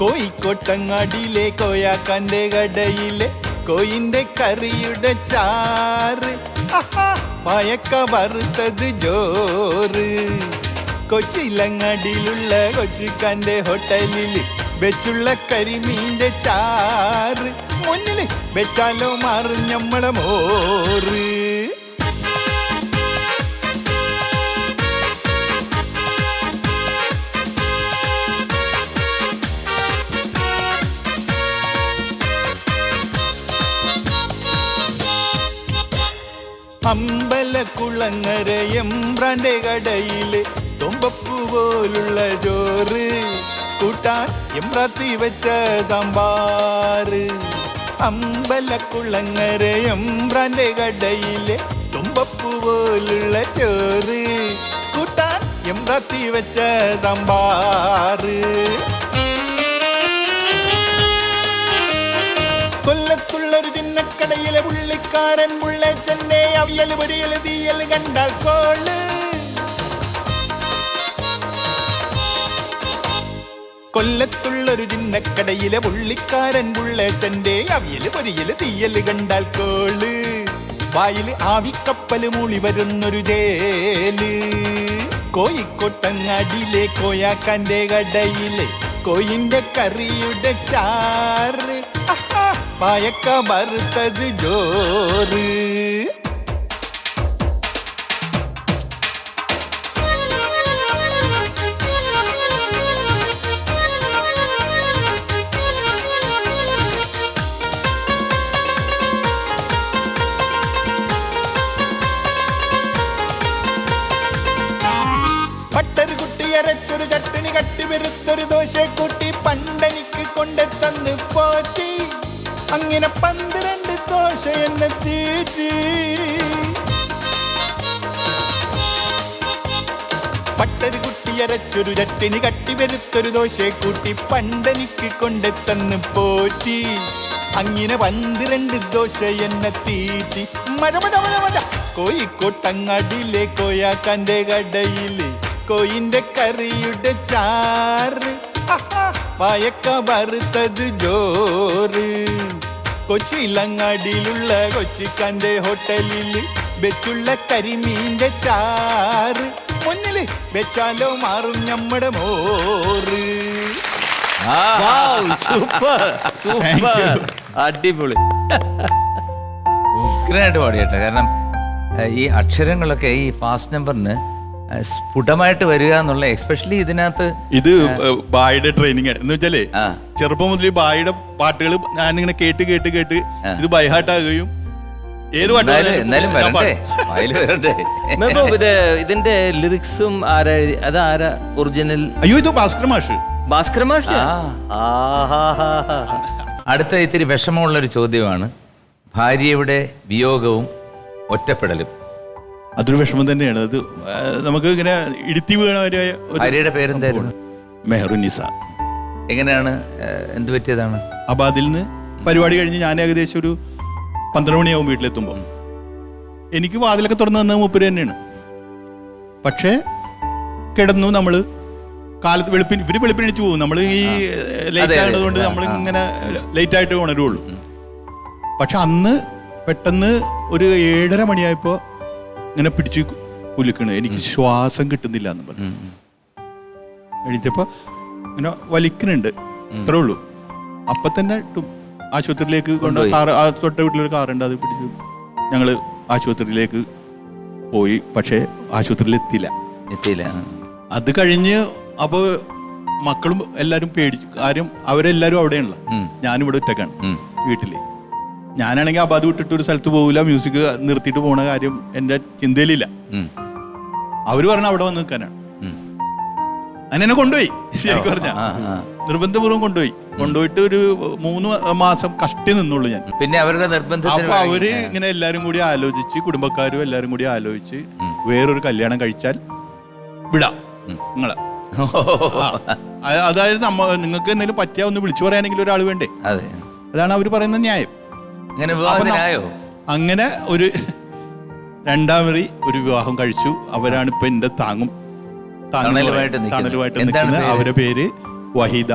കോയിക്കോട്ടങ്ങാടിയിലെ കോയാക്കാന്റെ കടയിലെ കോയിന്റെ കറിയുടെ ചാറ്. പായക്ക വറുത്തത് ജോറ് കൊച്ചിയിലങ്ങാടിയിലുള്ള കൊച്ചിക്കാന്റെ ഹോട്ടലിൽ വെച്ചുള്ള കരിമീന്റെ ചാറ്. മുന്നിൽ വെച്ചാലോ മാറും ഞമ്മളെ മോറ്. അമ്പലക്കുളങ്ങര എംബ്രാന്റെ കടയില് തുമ്പപ്പൂ പോലുള്ള ചോറ് കൂട്ടാൻ എംബ്രാത്തി വെച്ച സാമ്പാറ് അമ്പലക്കുളങ്ങര എംബ്രാന്റെ കടയില് തുമ്പപ്പൂ പോലുള്ള ചോറ് കൂട്ടാൻ എംബ്രാത്തി വെച്ച സാമ്പാറ് കൊല്ലത്തുള്ളൊരു ചിന്നക്കടയിലെ പുള്ളിക്കാരൻ പുള്ളച്ചന്റെ അവിയൽ പൊരിയൽ തീയൽ കണ്ടാൽ കോൾ. കൊല്ലത്തുള്ളൊരു ചിന്നക്കടയിലെ പുള്ളിക്കാരൻ പുള്ളേച്ചന്റെ അവിയൽ പൊരിയൽ തീയൽ കണ്ടാൽ കോൾ. വായിൽ ആവിക്കപ്പൽ മൂളി വരുന്നൊരു ജേൽ. കോയിക്കോട്ടങ്ങാടിയിലെ കോയാക്കാന്റെ കടയിലെ കോയിന്റെ കറിയുടെ ചാറ്. പായക്ക വറുത്തത് ജോറ് അങ്ങനെ പന്ത്രണ്ട് ദോശ എന്നെ തീറ്റി പട്ടൊരു കുട്ടിയരച്ചൊരു കട്ടി വരുത്തൊരു ദോശ കൂട്ടി പണ്ടനിക്ക് കൊണ്ടെത്തന്ന് പോറ്റി. അങ്ങനെ പന്ത്രണ്ട് ദോശ എന്നെ തീറ്റി മഴ മഴ മഴ മഴ. കോഴിക്കോട്ടങ്ങാടിയിലെ കോയാക്കാന്റെ കടയിൽ കോയിന്റെ കറിയുടെ ചാറ്. പായക്ക വറുത്തത് ജോറ് കൊച്ചിയിലങ്ങാടിയിലുള്ള കൊച്ചിക്കാന്റെ ഹോട്ടലിൽ വെച്ചുള്ള കരിമീന്റെ ചാറ്. മുന്നിൽ വെച്ചാലോ മാറും നമ്മുടെ മോറ്. Super super. അടിപൊളി. ഉഗ്രനായിട്ട് പാടി കേട്ടോ കാരണം ഈ അക്ഷരങ്ങളൊക്കെ ഈ ഫാസ്റ്റ് നമ്പറിന് സ്ഫുടമായിട്ട് വരിക എന്നുള്ള എസ്പെഷ്യലി ഇതിനകത്ത് ഇത് ബായുടെ ട്രെയിനിങ് ആണ്. എന്ന് വെച്ചാലേ ചെറുപ്പം മുതൽ ബായുടെ പാട്ടുകൾ ഞാൻ ഇങ്ങനെ കേട്ട് കേട്ട് കേട്ട് ഇത് ബൈഹാർട്ടാകുകയും ഏത് പാട്ട് എന്നാലും വരണ്ടേ ഇത് ഇതിന്റെ ലിറിക്സും ആരാ അതാരാ ഒറിജിനൽ അയ്യോ ഇത് ഭാസ്കർ മാഷ്. ഭാസ്കര മാഷ്? ആ. അടുത്ത ഇത്തിരി വിഷമമുള്ളൊരു ചോദ്യമാണ് ഭാര്യയുടെ വിയോഗവും ഒറ്റപ്പെടലും. അതൊരു വിഷമം തന്നെയാണ്. അത് നമുക്ക് ഇങ്ങനെ ഇടുത്തി വീണ ഒരു ഭാര്യയുടെ പേരെന്തായിരുന്നു? മെഹറുനിസ എങ്ങനെയാണ് എന്ത് പറ്റിയതാണ്? അപ്പൊ അതിൽ നിന്ന് പരിപാടി കഴിഞ്ഞ് ഞാൻ ഏകദേശം ഒരു പന്ത്രണ്ട് മണിയാവും വീട്ടിലെത്തുമ്പോൾ എനിക്ക് വാതിലൊക്കെ തുറന്നു തന്നത് മുപ്പര് തന്നെയാണ്. പക്ഷേ കിടന്നു നമ്മൾ കാലത്ത് വെളുപ്പിന് ഇവർ വെളുപ്പിന് എണീച്ച് പോകും. നമ്മൾ ഈ ലേറ്റ് ആയതുകൊണ്ട് നമ്മൾ ഇങ്ങനെ ലേറ്റ് ആയിട്ട് ഉണരുള്ളൂ പക്ഷെ അന്ന് പെട്ടെന്ന് ഒരു ഏഴര മണിയായപ്പോ ഇങ്ങനെ പിടിച്ച് കുലുക്കണ് എനിക്ക് ശ്വാസം കിട്ടുന്നില്ല എന്ന് പറഞ്ഞു. എണീറ്റപ്പോ ഇങ്ങനെ വലിക്കുന്നുണ്ട്. അത്രേ ഉള്ളൂ. അപ്പൊ തന്നെ ആശുപത്രിയിലേക്ക് കൊണ്ട്. കാർ ആ തൊട്ട വീട്ടിലൊരു കാറുണ്ട് അത് പിടിച്ചു ഞങ്ങൾ ആശുപത്രിയിലേക്ക് പോയി. പക്ഷേ ആശുപത്രിയിൽ എത്തിയില്ല. എത്തിയില്ല അത് കഴിഞ്ഞ് അപ്പോൾ മക്കളും എല്ലാരും പേടിച്ചു കാര്യം അവരെല്ലാരും അവിടെയാണല്ലോ. ഉം. ഞാനിവിടെ ഒറ്റക്കാണ് ഉം. ഞാനാണെങ്കിൽ അബാധ വിട്ടിട്ട് ഒരു സ്ഥലത്ത് പോകില്ല മ്യൂസിക് നിർത്തിയിട്ട് പോണ കാര്യം എന്റെ ചിന്തയിലില്ല. അവർ പറഞ്ഞ അവിടെ വന്ന് നിൽക്കാനാണ്. അങ്ങനെ കൊണ്ടുപോയി ശരിക്കും പറഞ്ഞ. നിർബന്ധപൂർവം കൊണ്ടുപോയി. കൊണ്ടുപോയിട്ട് ഒരു മൂന്ന് മാസം കഷ്ടി നിന്നുള്ളൂ ഞാൻ. പിന്നെ അവരുടെ നിർബന്ധം അപ്പൊ അവർ ഇങ്ങനെ എല്ലാരും കൂടി ആലോചിച്ച് കുടുംബക്കാരും എല്ലാരും കൂടി ആലോചിച്ച് വേറൊരു കല്യാണം കഴിച്ചാൽ വിടാം നിങ്ങളെ. അതായത് നമ്മ നിങ്ങൾക്ക് എന്തെങ്കിലും പറ്റിയാ ഒന്ന് വിളിച്ചു പറയാനെങ്കിലും ഒരാൾ വേണ്ടേ? അതെ. അതാണ് അവർ പറയുന്ന ന്യായം. അങ്ങനെ ഒരു രണ്ടാം വിവാഹത്തിനായോ അങ്ങനെ ഒരു വിവാഹം കഴിച്ചു. അവരാണ് ഇപ്പൊ എന്റെ താങ്ങും താങ്ങലുമായിട്ട് തണലുമായിട്ട്? അവരുടെ പേര് വഹീദ.